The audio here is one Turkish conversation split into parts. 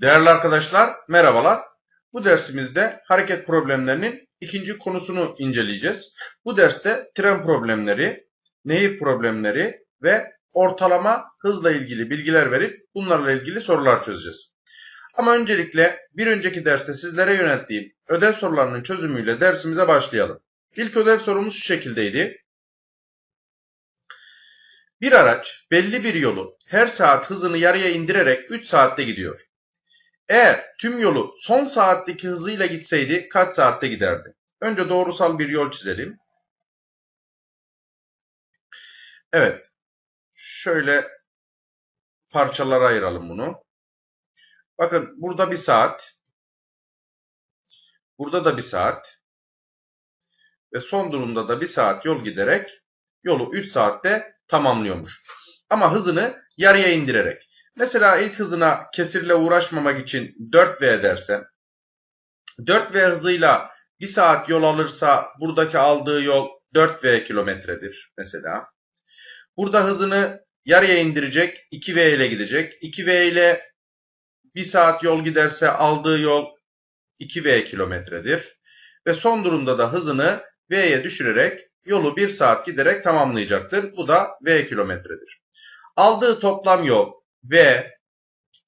Değerli arkadaşlar, merhabalar. Bu dersimizde hareket problemlerinin ikinci konusunu inceleyeceğiz. Bu derste tren problemleri, nehir problemleri ve ortalama hızla ilgili bilgiler verip bunlarla ilgili sorular çözeceğiz. Ama öncelikle bir önceki derste sizlere yönelttiğim ödev sorularının çözümüyle dersimize başlayalım. İlk ödev sorumuz şu şekildeydi. Bir araç belli bir yolu her saat hızını yarıya indirerek 3 saatte gidiyor. Eğer tüm yolu son saatteki hızıyla gitseydi kaç saatte giderdi? Önce doğrusal bir yol çizelim. Evet. Şöyle parçalara ayıralım bunu. Bakın burada bir saat. Burada da bir saat. Ve son durumda da bir saat yol giderek yolu 3 saatte tamamlıyormuş. Ama hızını yarıya indirerek. Mesela ilk hızına kesirle uğraşmamak için 4V dersen 4V hızıyla 1 saat yol alırsa buradaki aldığı yol 4V kilometredir mesela. Burada hızını yarıya indirecek 2V ile gidecek. 2V ile 1 saat yol giderse aldığı yol 2V kilometredir. Ve son durumda da hızını V'ye düşürerek yolu 1 saat giderek tamamlayacaktır. Bu da V kilometredir. Aldığı toplam yol V,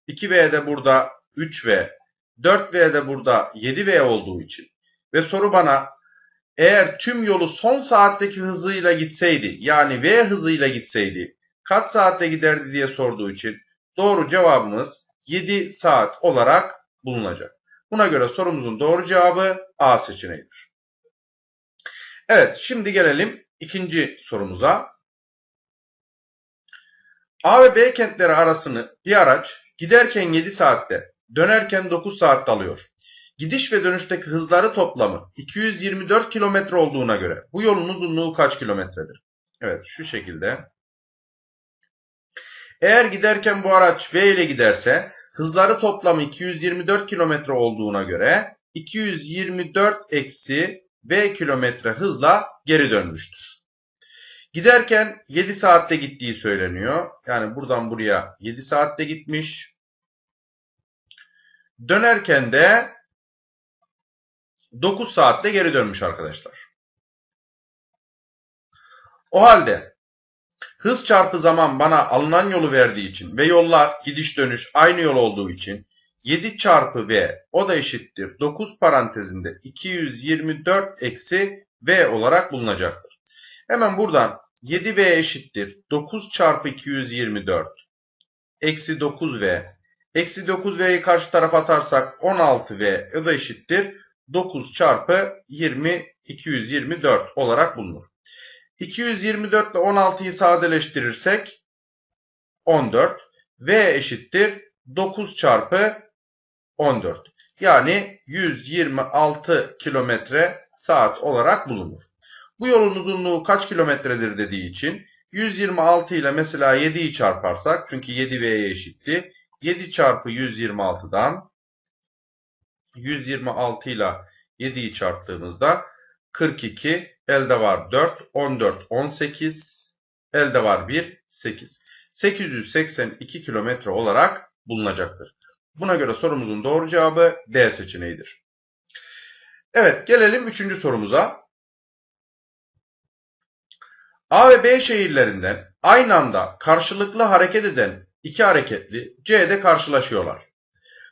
2V de burada 3V, 4V de burada 7V olduğu için ve soru bana eğer tüm yolu son saatteki hızıyla gitseydi yani V hızıyla gitseydi kaç saatte giderdi diye sorduğu için doğru cevabımız 7 saat olarak bulunacak. Buna göre sorumuzun doğru cevabı A seçeneğidir. Evet şimdi gelelim ikinci sorumuza. A ve B kentleri arasını bir araç giderken 7 saatte, dönerken 9 saatte alıyor. Gidiş ve dönüşteki hızları toplamı 224 kilometre olduğuna göre bu yolun uzunluğu kaç kilometredir? Evet şu şekilde. Eğer giderken bu araç V ile giderse hızları toplamı 224 kilometre olduğuna göre 224 eksi V kilometre hızla geri dönmüştür. Giderken 7 saatte gittiği söyleniyor. Yani buradan buraya 7 saatte gitmiş. Dönerken de 9 saatte geri dönmüş arkadaşlar. O halde hız çarpı zaman bana alınan yolu verdiği için ve yollar gidiş dönüş aynı yol olduğu için 7 çarpı V o da eşittir 9 parantezinde 224 eksi V olarak bulunacaktır. Hemen buradan 7V eşittir 9 çarpı 224 eksi 9V eksi 9V'yi karşı tarafa atarsak 16V o da eşittir 9 çarpı 20 224 olarak bulunur. 224 ile 16'yı sadeleştirirsek 14 V eşittir 9 çarpı 14. Yani 126 kilometre saat olarak bulunur. Bu yolun uzunluğu kaç kilometredir dediği için 126 ile mesela 7'yi çarparsak çünkü 7V'ye eşitti. 7 çarpı 126'dan 126 ile 7'yi çarptığımızda 42 elde var 4 14 18 elde var 1 8 882 kilometre olarak bulunacaktır. Buna göre sorumuzun doğru cevabı D seçeneğidir. Evet gelelim üçüncü sorumuza. A ve B şehirlerinden aynı anda karşılıklı hareket eden iki hareketli C'de karşılaşıyorlar.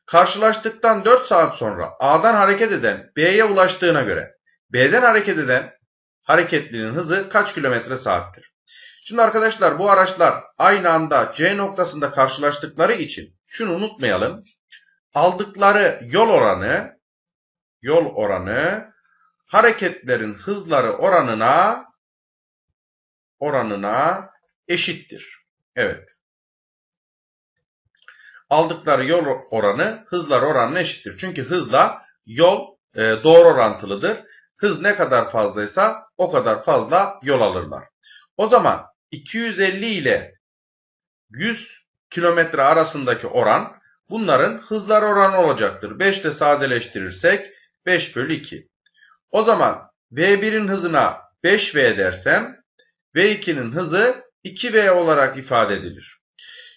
Karşılaştıktan 4 saat sonra A'dan hareket eden B'ye ulaştığına göre B'den hareket eden hareketlinin hızı kaç kilometre saattir? Şimdi arkadaşlar bu araçlar aynı anda C noktasında karşılaştıkları için şunu unutmayalım. Aldıkları yol oranı yol oranı hareketlerin hızları oranına oranına eşittir. Evet. Aldıkları yol oranı hızlar oranına eşittir. Çünkü hızla yol e, doğru orantılıdır. Hız ne kadar fazlaysa o kadar fazla yol alırlar. O zaman 250 ile 100 kilometre arasındaki oran bunların hızlar oranı olacaktır. 5 ile sadeleştirirsek 5 bölü 2. O zaman V1'in hızına 5V dersem V2'nin hızı 2V olarak ifade edilir.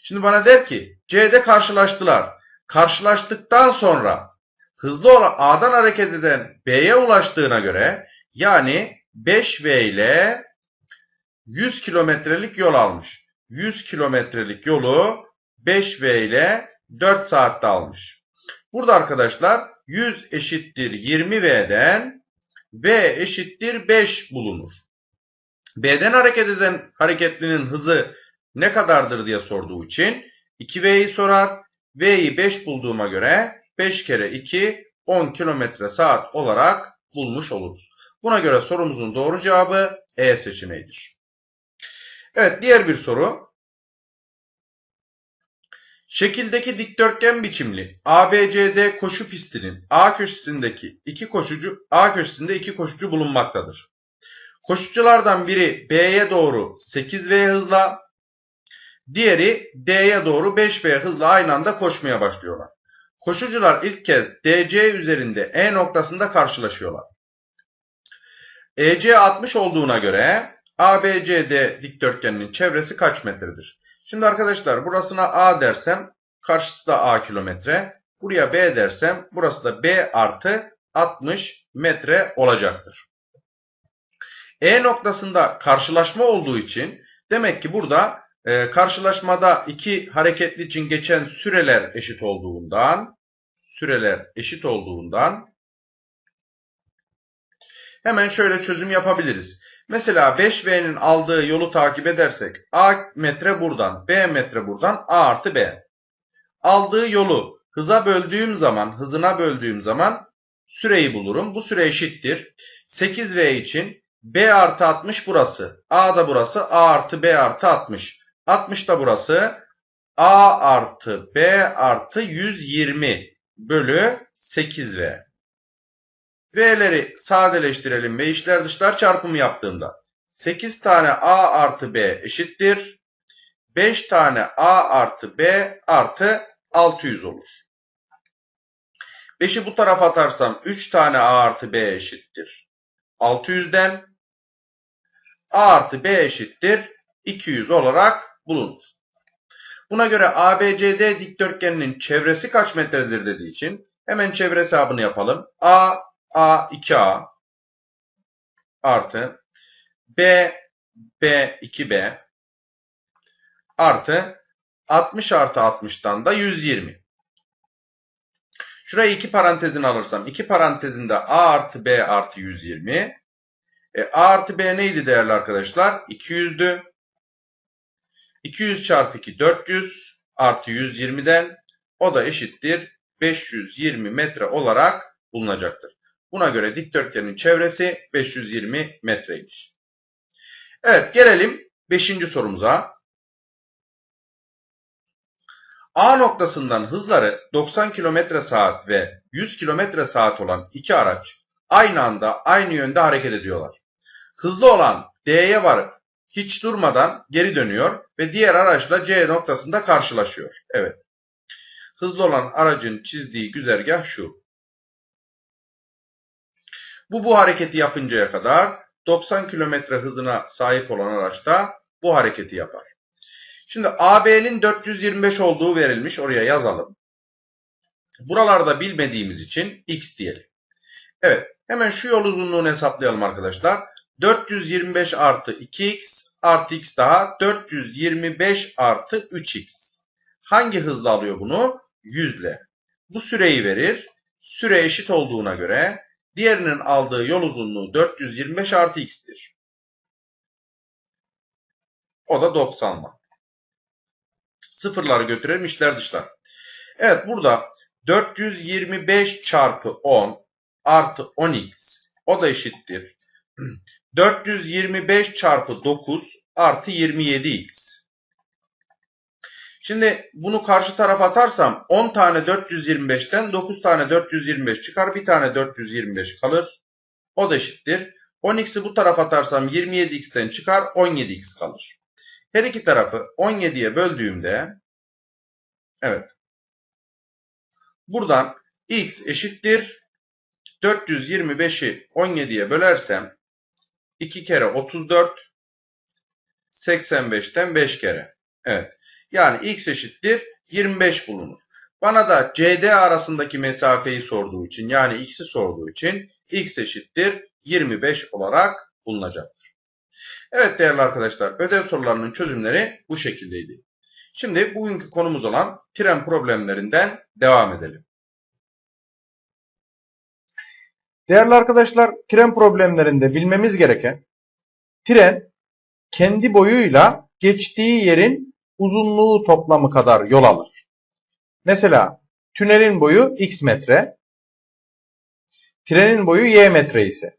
Şimdi bana der ki C'de karşılaştılar. karşılaştıktan sonra hızlı olan A'dan hareket eden B'ye ulaştığına göre yani 5V ile 100 kilometrelik yol almış. 100 kilometrelik yolu 5V ile 4 saatte almış. Burada arkadaşlar 100 eşittir 20V'den V eşittir 5 bulunur. B'den hareket eden hareketlinin hızı ne kadardır diye sorduğu için 2V'yi sorar. V'yi 5 bulduğuma göre 5 kere 2 10 kilometre saat olarak bulmuş oluruz. Buna göre sorumuzun doğru cevabı E seçeneğidir. Evet diğer bir soru. Şekildeki dikdörtgen biçimli ABCD koşu pistinin A köşesindeki iki koşucu A köşesinde iki koşucu bulunmaktadır. Koşuculardan biri B'ye doğru 8V hızla, diğeri D'ye doğru 5V hızla aynı anda koşmaya başlıyorlar. Koşucular ilk kez DC üzerinde E noktasında karşılaşıyorlar. EC 60 olduğuna göre ABCD dikdörtgeninin çevresi kaç metredir? Şimdi arkadaşlar burasına A dersem karşısı da A kilometre. Buraya B dersem burası da B artı 60 metre olacaktır. E noktasında karşılaşma olduğu için demek ki burada e, karşılaşmada iki hareketli için geçen süreler eşit olduğundan süreler eşit olduğundan hemen şöyle çözüm yapabiliriz. Mesela 5V'nin aldığı yolu takip edersek A metre buradan, B metre buradan, A artı B. Aldığı yolu hıza böldüğüm zaman, hızına böldüğüm zaman süreyi bulurum. Bu süre eşittir. 8V için B artı 60 burası. A da burası. A artı B artı 60. 60 da burası. A artı B artı 120 bölü 8V. V'leri sadeleştirelim ve içler dışlar çarpımı yaptığımda 8 tane A artı B eşittir. 5 tane A artı B artı 600 olur. 5'i bu tarafa atarsam 3 tane A artı B eşittir. 600'den A artı B eşittir 200 olarak bulunur. Buna göre ABCD dikdörtgeninin çevresi kaç metredir dediği için hemen çevre hesabını yapalım. A, A 2A artı B, B 2B artı 60 artı 60'tan da 120. Şurayı iki parantezin alırsam iki parantezinde A artı B artı 120 e, A artı B neydi değerli arkadaşlar? 200'dü. 200 çarpı 2 400 artı 120'den o da eşittir 520 metre olarak bulunacaktır. Buna göre dikdörtgenin çevresi 520 metreymiş. Evet gelelim 5. sorumuza. A noktasından hızları 90 km saat ve 100 km saat olan iki araç aynı anda aynı yönde hareket ediyorlar. Hızlı olan D'ye varıp hiç durmadan geri dönüyor ve diğer araçla C noktasında karşılaşıyor. Evet. Hızlı olan aracın çizdiği güzergah şu. Bu bu hareketi yapıncaya kadar 90 km hızına sahip olan araçta bu hareketi yapar. Şimdi AB'nin 425 olduğu verilmiş. Oraya yazalım. Buralarda bilmediğimiz için x diyelim. Evet. Hemen şu yol uzunluğunu hesaplayalım arkadaşlar. 425 artı 2x artı x daha 425 artı 3x. Hangi hızla alıyor bunu? 100 ile. Bu süreyi verir. Süre eşit olduğuna göre diğerinin aldığı yol uzunluğu 425 artı x'tir. O da 90 watt. Sıfırları götürelim işler dışlar. Evet burada 425 çarpı 10 artı 10x o da eşittir. 425 çarpı 9 artı 27x. Şimdi bunu karşı tarafa atarsam 10 tane 425'ten 9 tane 425 çıkar. Bir tane 425 kalır. O da eşittir. 10x'i bu tarafa atarsam 27x'ten çıkar. 17x kalır. Her iki tarafı 17'ye böldüğümde evet buradan x eşittir 425'i 17'ye bölersem 2 kere 34 85'ten 5 kere. Evet. Yani x eşittir 25 bulunur. Bana da CD arasındaki mesafeyi sorduğu için yani x'i sorduğu için x eşittir 25 olarak bulunacaktır. Evet değerli arkadaşlar ödev sorularının çözümleri bu şekildeydi. Şimdi bugünkü konumuz olan tren problemlerinden devam edelim. Değerli arkadaşlar, tren problemlerinde bilmemiz gereken tren kendi boyuyla geçtiği yerin uzunluğu toplamı kadar yol alır. Mesela tünelin boyu x metre, trenin boyu y metre ise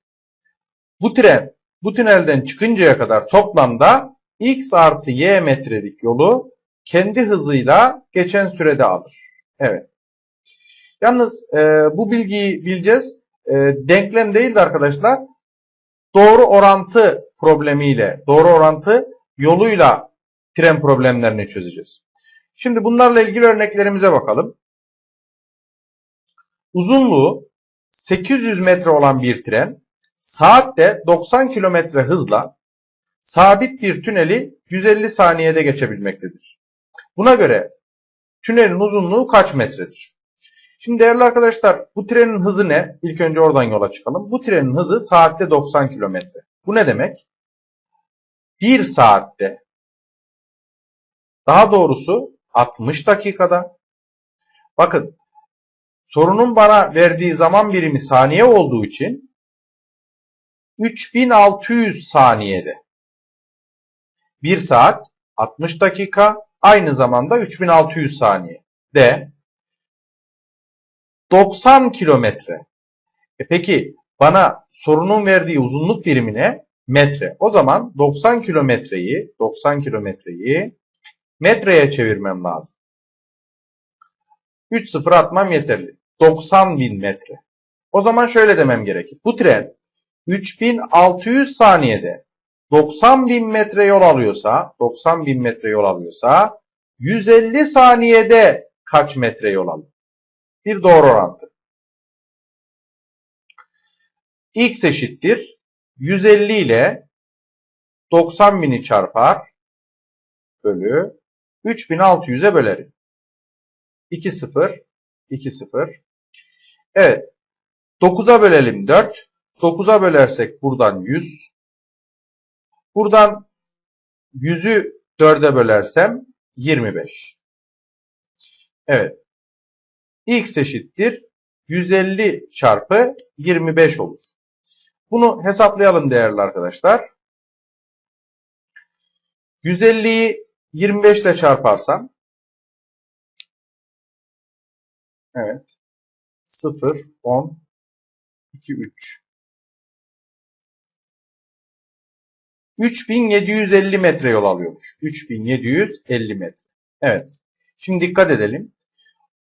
bu tren bu tünelden çıkıncaya kadar toplamda x artı y metrelik yolu kendi hızıyla geçen sürede alır. Evet. Yalnız e, bu bilgiyi bileceğiz. E, denklem değil de arkadaşlar doğru orantı problemiyle, doğru orantı yoluyla tren problemlerini çözeceğiz. Şimdi bunlarla ilgili örneklerimize bakalım. Uzunluğu 800 metre olan bir tren saatte 90 kilometre hızla sabit bir tüneli 150 saniyede geçebilmektedir. Buna göre tünelin uzunluğu kaç metredir? Şimdi değerli arkadaşlar bu trenin hızı ne? İlk önce oradan yola çıkalım. Bu trenin hızı saatte 90 kilometre. Bu ne demek? 1 saatte daha doğrusu 60 dakikada bakın sorunun bana verdiği zaman birimi saniye olduğu için 3600 saniyede 1 saat 60 dakika aynı zamanda 3600 saniye de 90 kilometre. E peki bana sorunun verdiği uzunluk birimi ne? Metre. O zaman 90 kilometreyi 90 kilometreyi metreye çevirmem lazım. 3 sıfır atmam yeterli. 90 bin metre. O zaman şöyle demem gerekir. Bu tren 3600 saniyede 90 bin metre yol alıyorsa 90 bin metre yol alıyorsa 150 saniyede kaç metre yol alır? Bir doğru orantı. X eşittir 150 ile 90 bini çarpar bölü 3600'e bölerim. 2 0 2 0 Evet. 9'a bölelim 4. 9'a bölersek buradan 100. Buradan 100'ü 4'e bölersem 25. Evet. X eşittir 150 çarpı 25 olur. Bunu hesaplayalım değerli arkadaşlar. 150'yi 25 ile çarparsam Evet. 0, 10, 2, 3. 3750 metre yol alıyormuş. 3750 metre. Evet. Şimdi dikkat edelim.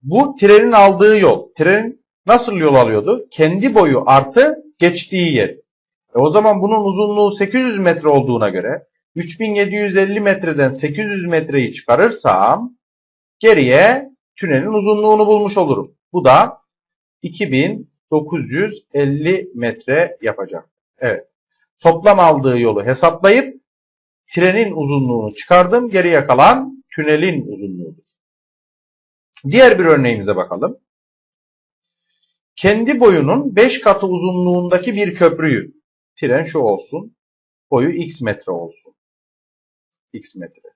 Bu trenin aldığı yol. Tren nasıl yol alıyordu? Kendi boyu artı geçtiği yer. E o zaman bunun uzunluğu 800 metre olduğuna göre 3750 metreden 800 metreyi çıkarırsam geriye tünelin uzunluğunu bulmuş olurum. Bu da 2950 metre yapacak. Evet. Toplam aldığı yolu hesaplayıp trenin uzunluğunu çıkardım. Geriye kalan tünelin uzunluğudur. Diğer bir örneğimize bakalım. Kendi boyunun 5 katı uzunluğundaki bir köprüyü, tren şu olsun, boyu x metre olsun. x metre.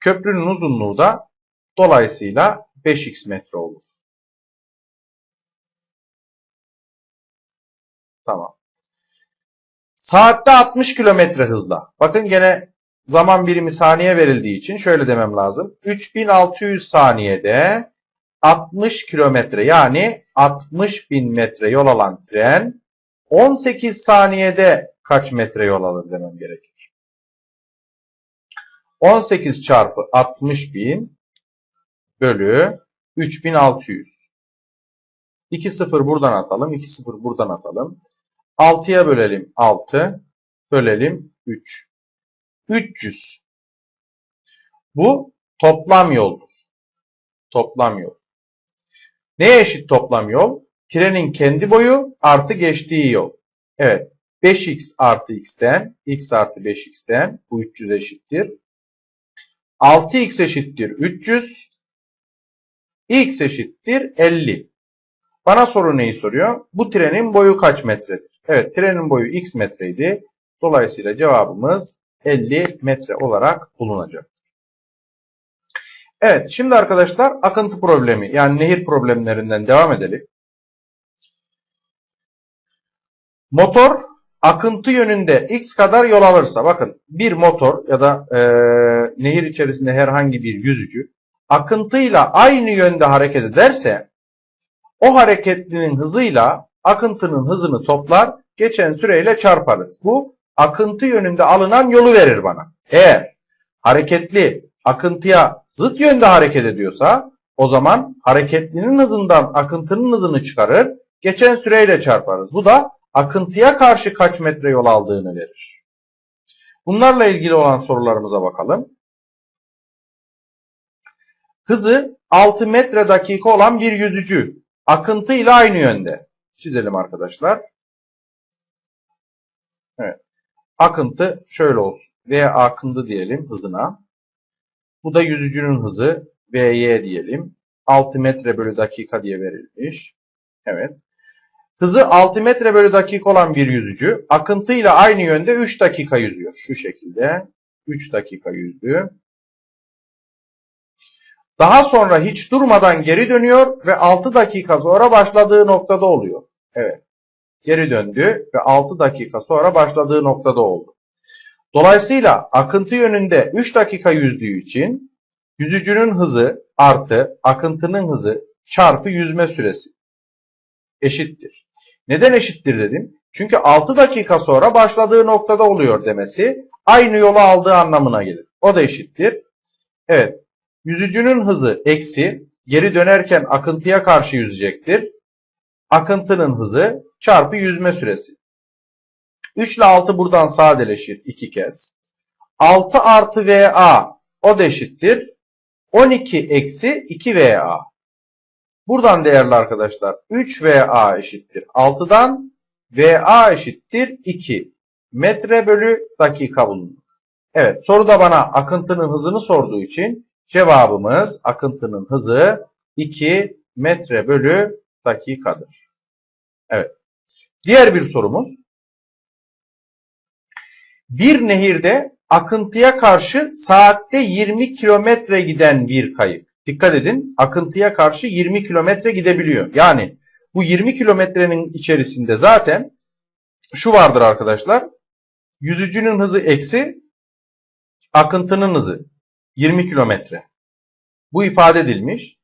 Köprünün uzunluğu da dolayısıyla 5x metre olur. Tamam. Saatte 60 kilometre hızla. Bakın gene zaman birimi saniye verildiği için şöyle demem lazım. 3600 saniyede 60 kilometre yani 60 bin metre yol alan tren 18 saniyede kaç metre yol alır demem gerekir. 18 çarpı 60 bin bölü 3600. 2 sıfır buradan atalım. 2 sıfır buradan atalım. 6'ya bölelim 6. Bölelim 3. 300. Bu toplam yoldur. Toplam yol. Neye eşit toplam yol? Trenin kendi boyu artı geçtiği yol. Evet. 5x artı x'ten, x artı 5x'ten bu 300 eşittir. 6x eşittir 300. x eşittir 50. Bana soru neyi soruyor? Bu trenin boyu kaç metredir? Evet trenin boyu x metreydi. Dolayısıyla cevabımız 50 metre olarak bulunacak. Evet şimdi arkadaşlar akıntı problemi yani nehir problemlerinden devam edelim. Motor akıntı yönünde x kadar yol alırsa bakın bir motor ya da e, nehir içerisinde herhangi bir yüzücü akıntıyla aynı yönde hareket ederse o hareketlinin hızıyla akıntının hızını toplar geçen süreyle çarparız. Bu akıntı yönünde alınan yolu verir bana. Eğer hareketli akıntıya zıt yönde hareket ediyorsa o zaman hareketlinin hızından akıntının hızını çıkarır geçen süreyle çarparız. Bu da akıntıya karşı kaç metre yol aldığını verir. Bunlarla ilgili olan sorularımıza bakalım. Hızı 6 metre dakika olan bir yüzücü akıntı ile aynı yönde. Çizelim arkadaşlar. Evet. Akıntı şöyle olsun. V akıntı diyelim hızına. Bu da yüzücünün hızı Vy diyelim. 6 metre bölü dakika diye verilmiş. Evet. Hızı 6 metre bölü dakika olan bir yüzücü akıntıyla aynı yönde 3 dakika yüzüyor. Şu şekilde 3 dakika yüzdü. Daha sonra hiç durmadan geri dönüyor ve 6 dakika sonra başladığı noktada oluyor. Evet. Geri döndü ve 6 dakika sonra başladığı noktada oldu. Dolayısıyla akıntı yönünde 3 dakika yüzdüğü için yüzücünün hızı artı akıntının hızı çarpı yüzme süresi eşittir. Neden eşittir dedim? Çünkü 6 dakika sonra başladığı noktada oluyor demesi aynı yolu aldığı anlamına gelir. O da eşittir. Evet. Yüzücünün hızı eksi geri dönerken akıntıya karşı yüzecektir. Akıntının hızı çarpı yüzme süresi. 3 ile 6 buradan sadeleşir 2 kez. 6 artı VA o da eşittir. 12 eksi 2 VA. Buradan değerli arkadaşlar 3 VA eşittir 6'dan VA eşittir 2 metre bölü dakika bulunur. Evet soruda bana akıntının hızını sorduğu için cevabımız akıntının hızı 2 metre bölü dakikadır. Evet. Diğer bir sorumuz. Bir nehirde akıntıya karşı saatte 20 kilometre giden bir kayık. Dikkat edin akıntıya karşı 20 kilometre gidebiliyor. Yani bu 20 kilometrenin içerisinde zaten şu vardır arkadaşlar. Yüzücünün hızı eksi akıntının hızı 20 kilometre. Bu ifade edilmiş.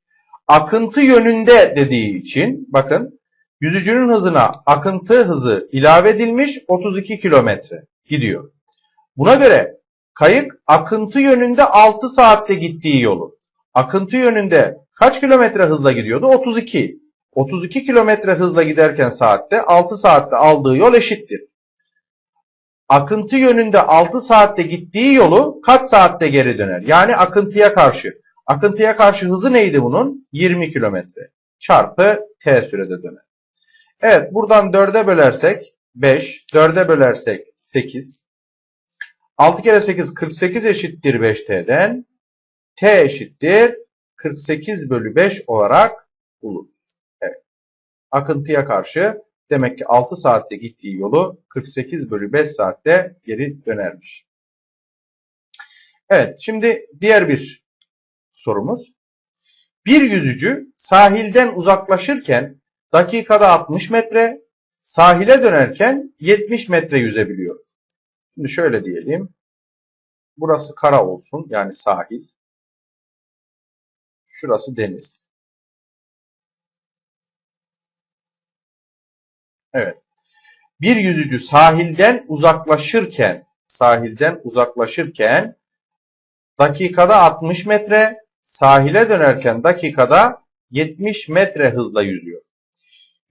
Akıntı yönünde dediği için bakın yüzücünün hızına akıntı hızı ilave edilmiş 32 kilometre gidiyor. Buna göre kayık akıntı yönünde 6 saatte gittiği yolu. Akıntı yönünde kaç kilometre hızla gidiyordu? 32. 32 kilometre hızla giderken saatte 6 saatte aldığı yol eşittir. Akıntı yönünde 6 saatte gittiği yolu kaç saatte geri döner? Yani akıntıya karşı. Akıntıya karşı hızı neydi bunun? 20 kilometre. Çarpı t sürede döner. Evet buradan 4'e bölersek 5, 4'e bölersek 8. 6 kere 8 48 eşittir 5t'den. t eşittir 48 bölü 5 olarak buluruz. Evet. Akıntıya karşı demek ki 6 saatte gittiği yolu 48 bölü 5 saatte geri dönermiş. Evet şimdi diğer bir sorumuz. Bir yüzücü sahilden uzaklaşırken dakikada 60 metre, sahile dönerken 70 metre yüzebiliyor. Şimdi şöyle diyelim. Burası kara olsun yani sahil. Şurası deniz. Evet. Bir yüzücü sahilden uzaklaşırken, sahilden uzaklaşırken dakikada 60 metre, sahile dönerken dakikada 70 metre hızla yüzüyor.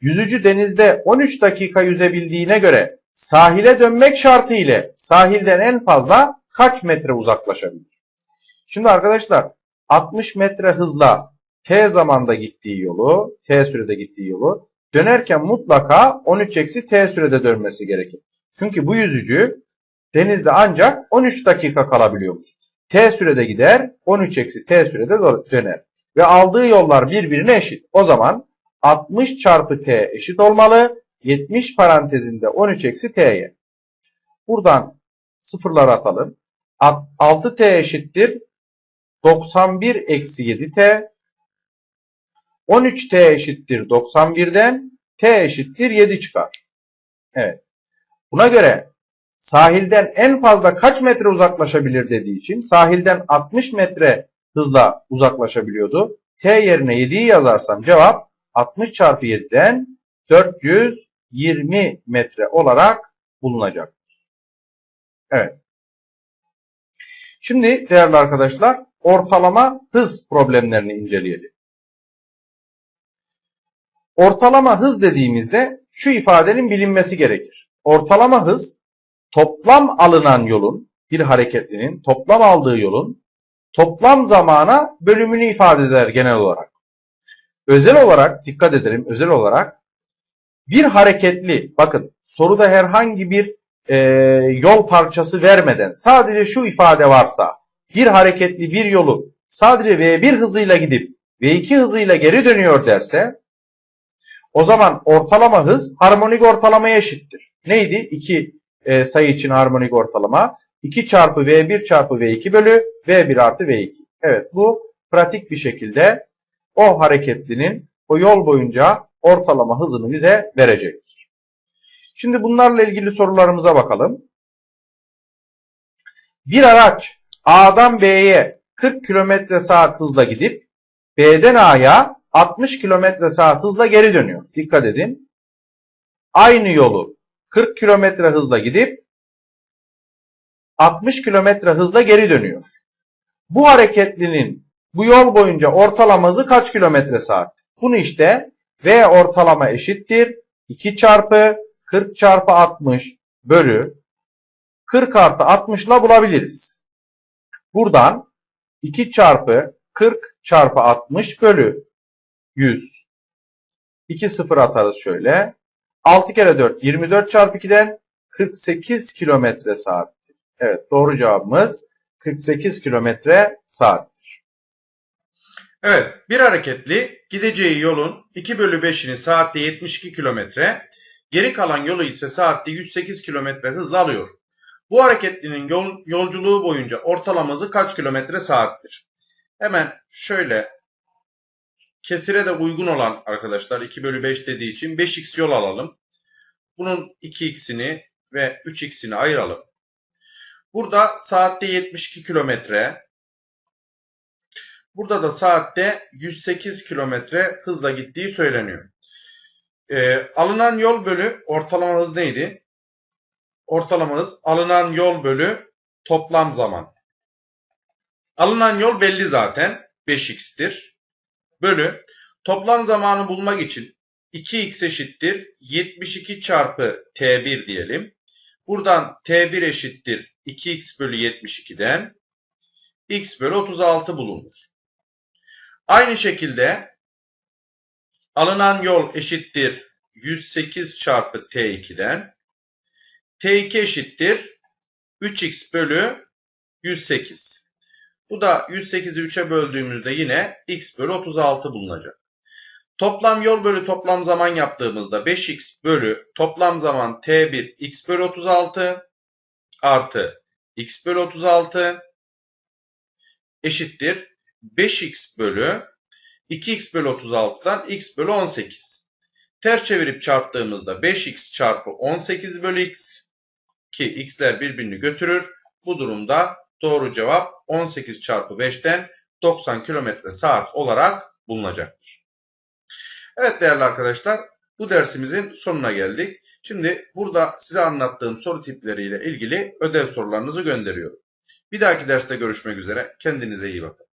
Yüzücü denizde 13 dakika yüzebildiğine göre sahile dönmek şartı ile sahilden en fazla kaç metre uzaklaşabilir? Şimdi arkadaşlar 60 metre hızla t zamanda gittiği yolu, t sürede gittiği yolu dönerken mutlaka 13 eksi t sürede dönmesi gerekir. Çünkü bu yüzücü denizde ancak 13 dakika kalabiliyormuş. T sürede gider, 13 eksi t sürede döner. Ve aldığı yollar birbirine eşit. O zaman 60 çarpı t eşit olmalı. 70 parantezinde 13 eksi t'ye. Buradan sıfırlar atalım. Alt- 6t eşittir 91 eksi 7t. 13t eşittir 91'den t eşittir 7 çıkar. Evet. Buna göre sahilden en fazla kaç metre uzaklaşabilir dediği için sahilden 60 metre hızla uzaklaşabiliyordu. T yerine 7'yi yazarsam cevap 60 çarpı 7'den 420 metre olarak bulunacak. Evet. Şimdi değerli arkadaşlar ortalama hız problemlerini inceleyelim. Ortalama hız dediğimizde şu ifadenin bilinmesi gerekir. Ortalama hız toplam alınan yolun bir hareketlinin toplam aldığı yolun toplam zamana bölümünü ifade eder genel olarak. Özel olarak dikkat edelim özel olarak bir hareketli bakın soruda herhangi bir e, yol parçası vermeden sadece şu ifade varsa bir hareketli bir yolu sadece V1 hızıyla gidip V2 hızıyla geri dönüyor derse o zaman ortalama hız harmonik ortalamaya eşittir. Neydi? 2 e, sayı için harmonik ortalama. 2 çarpı V1 çarpı V2 bölü V1 artı V2. Evet bu pratik bir şekilde o hareketlinin o yol boyunca ortalama hızını bize verecektir. Şimdi bunlarla ilgili sorularımıza bakalım. Bir araç A'dan B'ye 40 km saat hızla gidip B'den A'ya 60 km saat hızla geri dönüyor. Dikkat edin. Aynı yolu 40 km hızla gidip 60 km hızla geri dönüyor. Bu hareketlinin bu yol boyunca ortalama hızı kaç kilometre saat? Bunu işte V ortalama eşittir 2 çarpı 40 çarpı 60 bölü 40 artı 60 ile bulabiliriz. Buradan 2 çarpı 40 çarpı 60 bölü 100. 2 sıfır atarız şöyle. 6 kere 4 24 çarpı 2'den 48 kilometre saattir. Evet doğru cevabımız 48 kilometre saattir. Evet, bir hareketli gideceği yolun 2 bölü 5'ini saatte 72 kilometre, geri kalan yolu ise saatte 108 kilometre hızla alıyor. Bu hareketlinin yol, yolculuğu boyunca ortalama kaç kilometre saattir? Hemen şöyle kesire de uygun olan arkadaşlar 2 bölü 5 dediği için 5x yol alalım. Bunun 2x'ini ve 3x'ini ayıralım. Burada saatte 72 kilometre, Burada da saatte 108 kilometre hızla gittiği söyleniyor. Ee, alınan yol bölü ortalama hız neydi? Ortalama hız alınan yol bölü toplam zaman. Alınan yol belli zaten 5x'tir. Bölü toplam zamanı bulmak için 2x eşittir 72 çarpı t1 diyelim. Buradan t1 eşittir 2x bölü 72'den x bölü 36 bulunur. Aynı şekilde alınan yol eşittir 108 çarpı T2'den T2 eşittir 3x bölü 108. Bu da 108'i 3'e böldüğümüzde yine x bölü 36 bulunacak. Toplam yol bölü toplam zaman yaptığımızda 5x bölü toplam zaman T1 x bölü 36 artı x bölü 36 eşittir 5x bölü 2x bölü 36'dan x bölü 18. Ters çevirip çarptığımızda 5x çarpı 18 bölü x ki x'ler birbirini götürür. Bu durumda doğru cevap 18 çarpı 5'ten 90 km saat olarak bulunacaktır. Evet değerli arkadaşlar bu dersimizin sonuna geldik. Şimdi burada size anlattığım soru tipleriyle ilgili ödev sorularınızı gönderiyorum. Bir dahaki derste görüşmek üzere. Kendinize iyi bakın.